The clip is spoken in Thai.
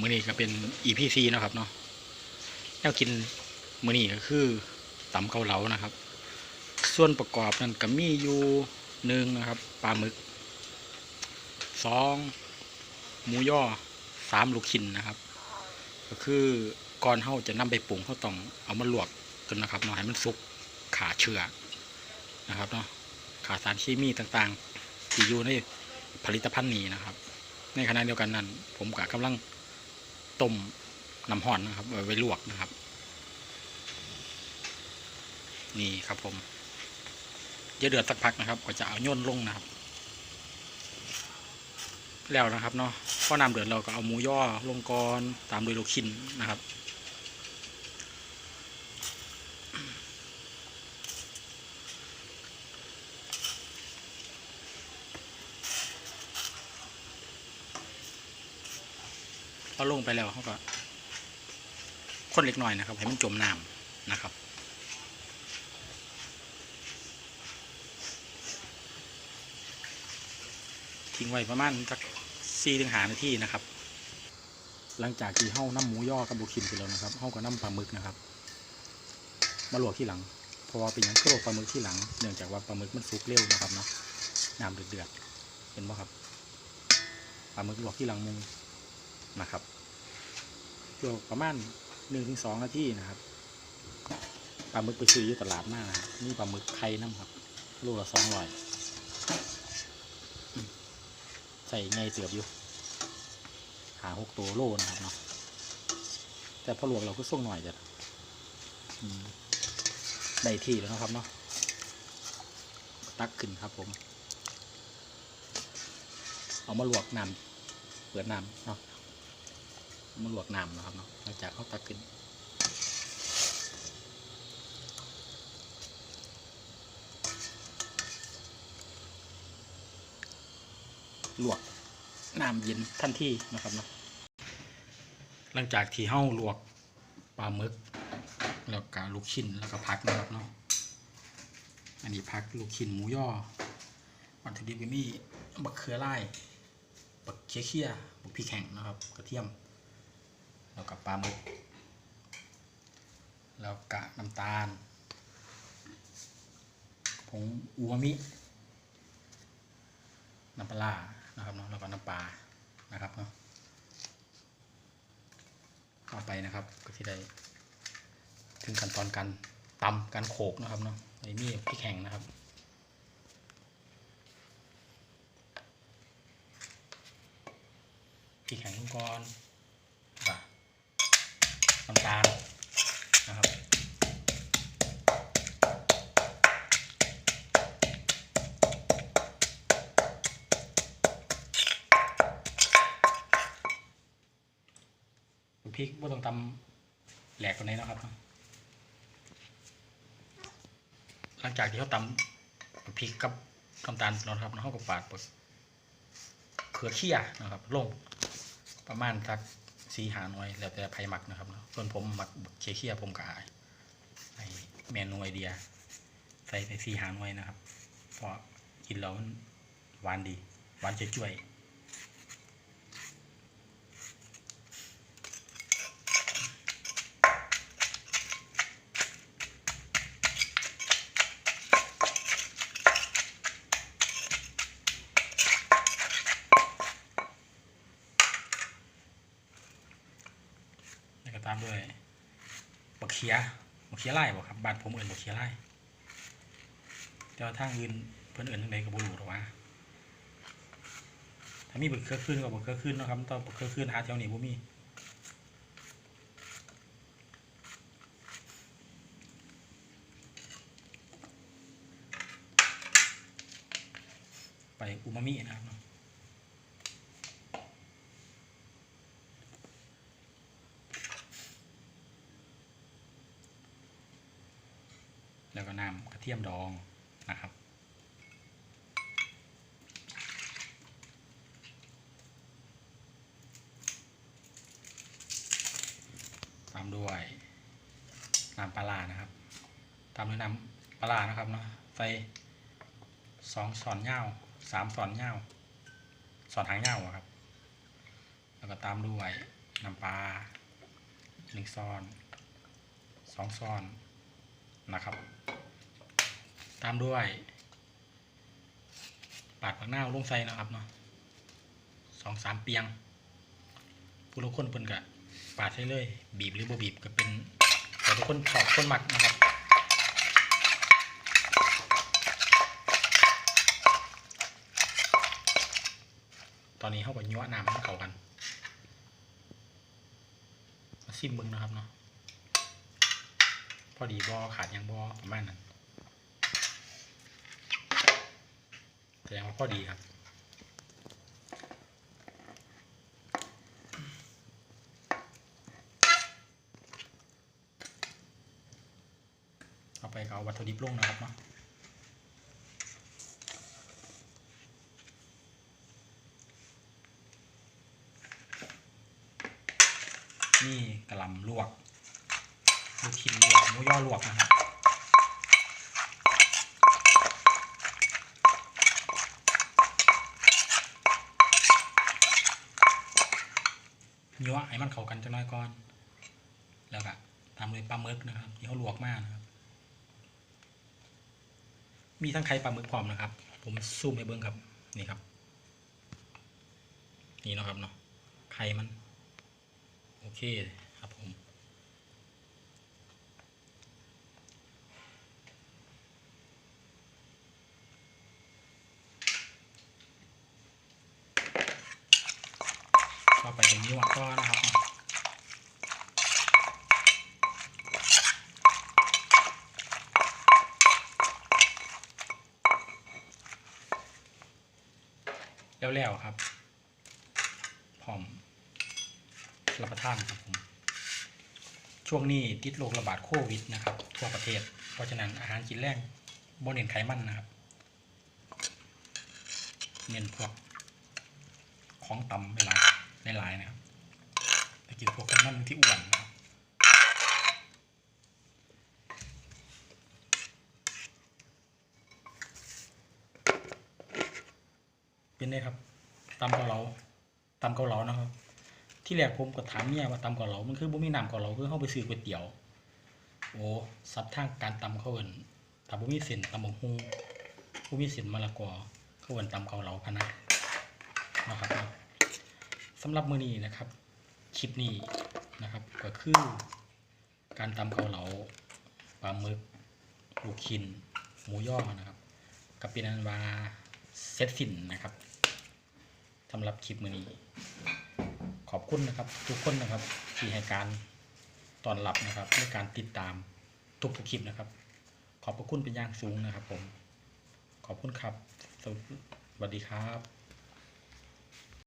มือนี้ก็เป็น EP C นะครับเนาะแนวกินมือนี้ก็คือตำเกาเหลานะครับ ส่วนประกอบนั้นก็มีอยู่หนึ่งนะครับปลาหมึกสองหมูย่อสามลูกชิ้นนะครับ ก็คือก่อนเฮาจะนำไปปรุงเฮาต้องเอามาลวกจนนะครับเนาะให้มันสุกขาเชื้อนะครับเนาะขาสารเคมีต่างๆที่อยู่ในผลิตภัณฑ์นี้นะครับ ในขณะเดียวกันนั้น ผมก็กำลัง ต้มน้ำห่อนนะครับเอาไว้ลวกนะครับ นี่ครับผมเดี๋ยวเดือดสักพักนะครับ ก็จะเอาย่นลงนะครับ แล้วนะครับเนาะพอน้ำเดือดเราก็เอาหมูย่อลงก่อนตามโดยลูกชิ้นนะครับ พอลงไปแล้วเขาก็คนเล็กน้อยนะครับ ให้มันจมน้ำนะครับทิ้งไว้ประมาณสักสี่ถึงหานาทีนะครับ หลังจากที่เฮ้าน้ำหมูย่อกับลูกชิ้นไปแล้วนะครับเฮ้าก็น้ำปลาหมึกนะครับ มาลวกที่หลังเพราะว่าเป็นอย่างที่ลวปลาหมึกที่หลัง เนื่องจากว่าปลาหมึกมันสุกเร็วนะครับเนาะน้ำเดือดๆเห็นไหมครับปลาหมึกลวกที่หลังมุง นะครับลวกประมาณหนึ่งถึงสองนาทีนะครับปลาหมึกไปซื้ออยู่ตลาดมากนะครับนี่ปลาหมึกไข่น้ำครับโลละสองร้อยใส่ไงเสือบอยู่หาหกตัวโลนะครับเนาะแต่พอหลวกเราก็ส่งหน่อยจะได้ที่แล้วนะครับเนาะตักขึ้นครับผม เอามาลวกน้ำเปิดน้ำเนาะ มาลวกน้ำนะครับเนาะหลังจากเขาตักขึ้นลวกน้ำเย็นทันทีนะครับเนาะหลังจากที่เห่าลวกปลาหมึก แล้วก็ลูกชิ้นแล้วก็พักนะครับเนาะอันนี้พักลูกชิ้นหมูย่อวัตถุดิบก็มีบักเขือไล่บักเคี้ยเคี้ยบักพริกแห้งนะครับ กระเทียม แล้วก็ปลาหมึก แล้วก็น้ำตาล ผงอูมามิ น้ำปลา นะครับเนาะ แล้วก็น้ำปลา นะครับเนาะต่อไปนะครับ ก็ที่ได้ ถึงขั้นตอนการตำการโขกนะครับเนาะไอ้มีพริกแห้งนะครับพริกแห้งก่อน น้ำตาลนะครับพริกบ่ต้องตำแหลกกว่านี้นะครับ หลังจากที่เขาตำพริกกับน้ำตาลนะครับแล้วเขาก็ปาดเปลือกเขือเคี่ยนะครับ ลงประมาณสัก สีหาหน่วยแล้วแต่ไผ่หมักนะครับเนาะส่วนผมหมักเคี่ยเคี่ยผมกายในเมนูไอเดีย ใส่ไปสีหาหน่วยนะครับเพราะกินแล้วมันหวานดีหวานจะช่วยๆ แล้วก็ตาม ด้วยบักเขียบักเขียไล่บ่ครับบ้านผมเอื่นบักเขียไล่แต่ว่าทางอื่นเพิ่อนเอื่นทางใดก็บ่รู้หรอกว่าถ้ามีบักเขือขึ้นก็บักเขือขึ้นนะครับต้อบักเขือขึ้นหาแถวนี้บ่มีไปอูมามินะครับเนาะ แล้วก็น้ำกระเทียมดองนะครับ ตามด้วยน้ำปลานะครับ ตามด้วยน้ำปลานะครับเนาะใส่สองสอนเงาสามสอนเงาสอนหางเงาครับ แล้วก็ตามด้วยน้ำปลาหนึ่งซอนสองซอนนะครับ ตามด้วย ปาดผักหน้าลงใส่นะครับเนาะสองสามเปียงผู้ละคนเพิ่นกะปาดใส่เลย บีบหรือบ่บีบก็เป็นแต่ทุกคนชอบคนหมักนะครับตอนนี้เขาก็ยั่วน้ำให้เขากันมาซิมเบึงนะครับเนาะพอดีบอขาดยังบอประมาณนั้น แสดงว่าพอดีครับเอาไปเอาวัตถุดิบลงนะครับเนาะนี่กระลำลวกลูกชิ้นลวกหมูย่อลวกนะครับ ยั่วให้มันเข้ากันจะน้อยก่อน แล้วก็ตามด้วยปลาหมึกนะครับที่เขาลวกมากนะครับ มีทั้งไข่ปลาหมึกพร้อมนะครับ ผมซูมให้เบิ้งครับ นี่ครับ นี่เนาะครับเนาะไข่มัน โอเคครับผม ต่อไปเป็นยวกก็นะครับแล้วๆครับพร้อมรับประทานครับผมช่วงนี้ติดโรคระบาดโควิดนะครับ ทั่วประเทศ เพราะฉะนั้นอาหารกินแรงบ่เน้นไขมันนะครับ เน้นพวกของต่ำเวลา ในหลายนะครับกินพวกไขมันที่อ้วนนะครับเป็นไงครับตำเกาเหลาตำเกาเหลานะครับ ที่แรกผมก็ถามเมียว่าตำเกาเหลามันคือบ่มีน้ำเกาเหลาคือเฮาไปซื้อก๋วยเตี๋ยว โอ้สับทางการตำเขาเอินถ้าบ่มีเส้นตำบักหุ่งบ่มีเส้นมะละกอเขาเอินตำเกาเหลาพะนะนะครับนะ สำหรับมือนี้นะครับคลิปนี้นะครับก็คือการตำเกาเหลาปลาหมึกลูกชิ้นหมูย่อนะครับก็เป็นอันวาเสร็จสิ้นนะครับสำหรับคลิปมือนี้ ขอบคุณนะครับ ทุกคนนะครับที่ให้การตอนรับนะครับในการติดตามทุกๆคลิปนะครับ ขอบพระคุณเป็นอย่างสูงนะครับผม ขอบคุณครับ สวัสดีครับ